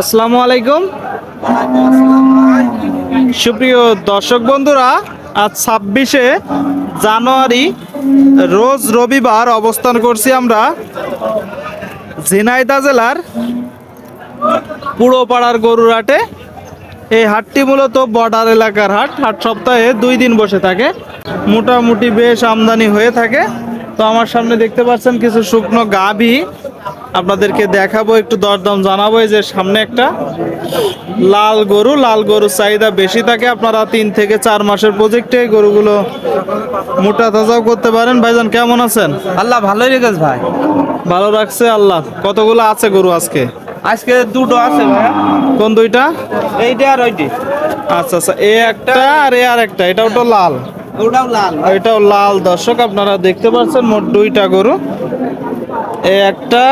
আসসালামু আলাইকুম। সুপ্রিয় দর্শক বন্ধুরা, আজ ছাব্বিশে জানুয়ারি, রোজ রবিবার অবস্থান করছি আমরা ঝিনাইদা জেলার পুরোপাড়ার গরুর হাটে এই হাটটি মূলত বর্ডার এলাকার হাট। হাট সপ্তাহে দুই দিন বসে থাকে। মোটামুটি বেশ আমদানি হয়ে থাকে। তো আমার সামনে দেখতে পাচ্ছেন কিছু শুকনো গাভী। আপনাদেরকে দেখাবো একটু দরদাম জানাব এই যে সামনে একটা লাল গরু লাল গরুর চাহিদা বেশি থাকে। আপনারা তিন থেকে চার মাসের প্রজেক্টে গরুগুলো মোটা তাজাও করতে পারেন। ভাইজান কেমন আছেন? আল্লাহ ভালোই রেখেছে ভাই। ভালো রাখছে আল্লাহ। কতগুলো আছে গরু আজকে? আজকে দুটো আছে ভাই। কোন দুইটা? এইটা আর ওইটি। আচ্ছা আচ্ছা এ একটা আর এ আর একটা এটাও তো লাল। ওটাও লাল। এটাও লাল। দর্শক আপনারা দেখতে পাচ্ছেন মোট দুইটা গরু। এ একটা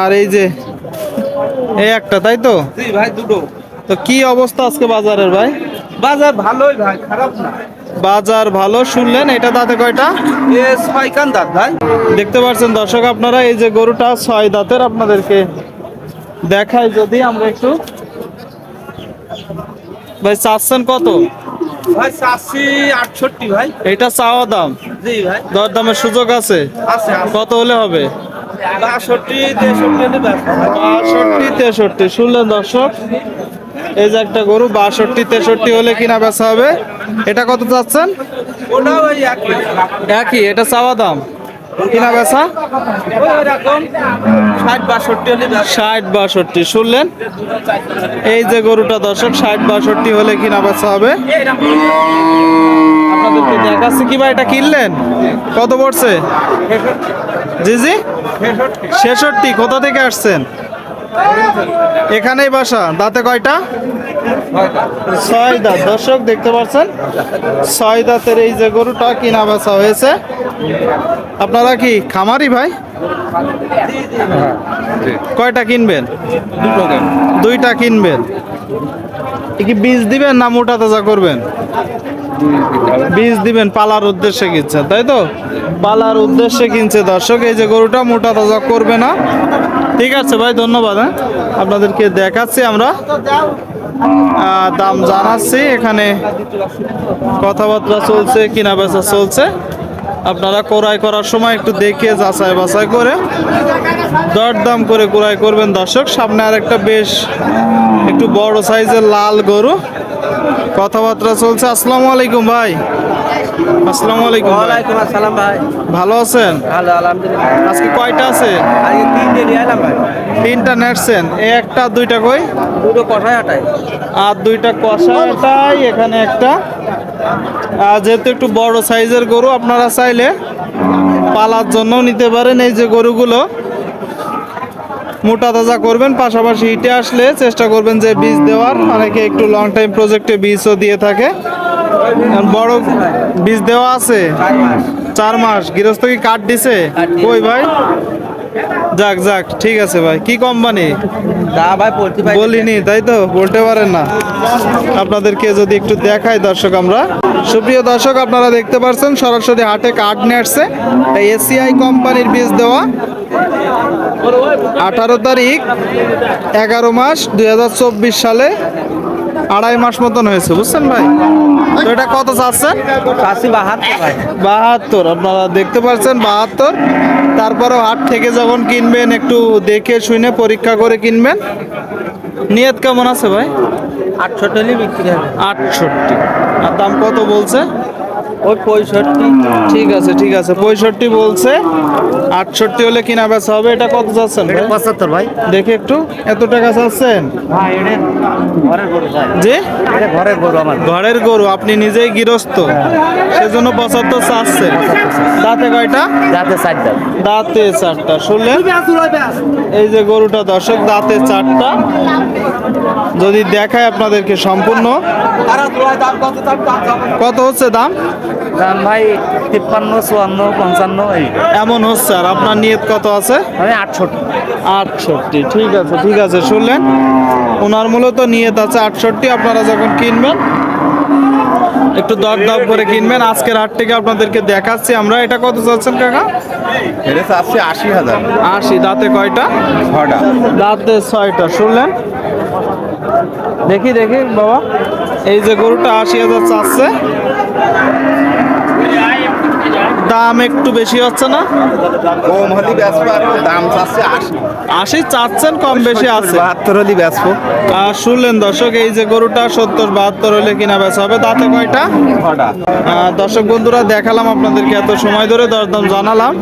আর এই যে এই একটা তাই তো? জি ভাই দুটো। তো কি অবস্থা আজকে বাজারের ভাই? বাজার ভালোই ভাই খারাপ না। বাজার ভালো শুনলেন এটা দাঁতে কয়টা? এ ছয় কান দাঁত ভাই। দেখতে পাচ্ছেন দর্শক আপনারা এই যে গরুটা ছয় দাঁতের আপনাদেরকে দেখাই যদি আমরা একটু। ভাই চাচ্ছেন কত? ভাই চাষি আটষট্টি ভাই। এটা চাওয়া দাম। জি ভাই। দর দামের সুযোগ আছে? কত হলে হবে? বাষট্টি। বাষট্টি তেষট্টি। শুনলেন দর্শক এই যে একটা গরু বাষট্টি তেষট্টি হলে কিনা বেচা হবে। এটা কত চাচ্ছেন? একই এটা চাওয়া দাম? কিনা বেচা ষাট বাষট্টি ষাট শুনলেন? এই যে গরুটা দর্শক ষাট বাষট্টি হলে কিনা বেচা হবে? আপনাদেরকে দেখাচ্ছি কি ভাই এটা কিনলেন? কত পড়ছে? জি জি। ছেষট্টি কোথা থেকে আসছেন? এখানেই বাসা দাঁতে কয়টা? ছয় দাঁত। দর্শক দেখতে পাচ্ছেন? ছয় দাঁতের এই যে গরুটা কিনা বেচা হয়েছে? আপনারা কি খামারি ভাই? কয়টা কিনবেন? দুইটা কিনবেন। কি বীজ দিবেন না মোটা তাজা করবেন? বীজ দিবেন, পালার উদ্দেশ্যে কিনছেন তাই তো? পালার উদ্দেশ্যে কিনছে দর্শক, এই যে গরুটা মোটা তাজা করবে না। ঠিক আছে ভাই, ধন্যবাদ হ্যাঁ? আপনাদেরকে দেখাচ্ছি আমরা। দাম জানাচ্ছি, এখানে কথাবার্তা চলছে, কিনা বেচা চলছে। আপনারা ক্রয় করার সময় একটু দেখে যাচাই বাছাই করে দরদাম করে ক্রয় করবেন দর্শক। সামনে আর একটা বেশ একটু বড় সাইজের লাল গরু। কথাবার্তা চলছে। আসসালামু আলাইকুম ভাই। আসসালামু আলাইকুম ভাই। ওয়ালাইকুম আসসালাম ভাই। ভালো আছেন? ভালো আলহামদুলিল্লাহ। আজকে কয়টা আছে? আজকে তিন দিন এলাম ভাই। তিনটা নেটছেন। একটা দুইটা কই? দুটো আটাই আর দুইটা কষা এটাই এখানে একটা। যেহেতু একটু বড় সাইজের গরু আপনারা চাইলে পালার জন্য নিতে পারেন এই যে গরুগুলো। মোটা তাজা করবেন পাশাপাশি হিটে আসলে চেষ্টা করবেন যে বীজ দেওয়ার। অনেকে একটু লং টাইম প্রজেক্টে বীজও দিয়ে থাকে। বড় বীজ দেওয়া আছে চার মাস। চার মাস গৃহস্থ কি কাঠ দিছে। কই ভাই? যাক যাক ঠিক আছে ভাই। কি কোম্পানি ভাই বলিনি তাই তো? বলতে পারেন না। আপনাদেরকে যদি একটু দেখাই দর্শক আমরা। সুপ্রিয় দর্শক আপনারা দেখতে পাচ্ছেন সরাসরি হাটে কার্ড নিয়ে আসছে। এসিআই কোম্পানির বীজ দেওয়া। আঠারো তারিখ এগারো মাস দুই হাজার চব্বিশ সালে আড়াই মাস মতন হয়েছে বুঝছেন ভাই? তো এটা কত চাচ্ছেন চাষি বাহাত্তর ভাই। বাহাত্তর আপনারা দেখতে পাচ্ছেন বাহাত্তর। তারপরেও হাট থেকে যখন কিনবেন একটু দেখে শুনে পরীক্ষা করে কিনবেন। নিয়ত কেমন আছে ভাই? আটষট্টি হলে বিক্রি হবে। আটষট্টি। আর দাম কত বলছে? ওই পঁয়ষট্টি। ঠিক আছে ঠিক আছে পঁয়ষট্টি বলছে। আটষট্টি হলে কিনা বেচা হবে এটা কত চাচ্ছেন ভাই? পঁচাত্তর ভাই। দেখে একটু এত টাকা চাচ্ছেন? ভাই এটা ঘরের গরু ভাই। যে ঘরের গরু আমার। ঘরের গরু আপনি নিজেই গৃহস্থ। সেজন্য পঁচাত্তর চাচ্ছেন। দাঁতে কয়টা? যাতে চার দাম দাঁতে চারটা। শুনলেন? এই যে গরুটা দর্শক দাঁতে চারটা। যদি দেখায় আপনাদেরকে সম্পূর্ণ। কত হচ্ছে দাম? দাম ভাই তিপ্পান্ন চুয়ান্ন পঞ্চান্ন এই। এমন হচ্ছে আর আপনার নিয়ত কত আছে? আমি আটষট্টি। আটষট্টি ঠিক আছে ঠিক আছে শুনলেন? ওনার মূলত নিয়ত আছে আটষট্টি আপনারা যখন কিনবেন একটু দর দাম করে কিনবেন। আজকের হাট থেকে আপনাদেরকে দেখাচ্ছি আমরা। এটা কত চাচ্ছেন কাকা? এটা চাচ্ছি আশি হাজার। আশি দাঁতে কয়টা? ছটা দাঁতে ছয়টা শুনলেন? দেখি দেখি বাবা। এই যে গরুটা আশি হাজার চাচ্ছে। দাম একটু বেশি হচ্ছে না? কম হলে বেচবো দাম চাচ্ছে আশি। আশি চাচ্ছেন কম বেশি আছে। বাহাত্তর হলে বেচবো। আর শুনলেন দর্শক এই যে গরুটা সত্তর বাহাত্তর হলে কিনা বেচা হবে তাতে কয়টা? দর্শক বন্ধুরা দেখালাম আপনাদেরকে এত সময় ধরে দরদাম জানালাম।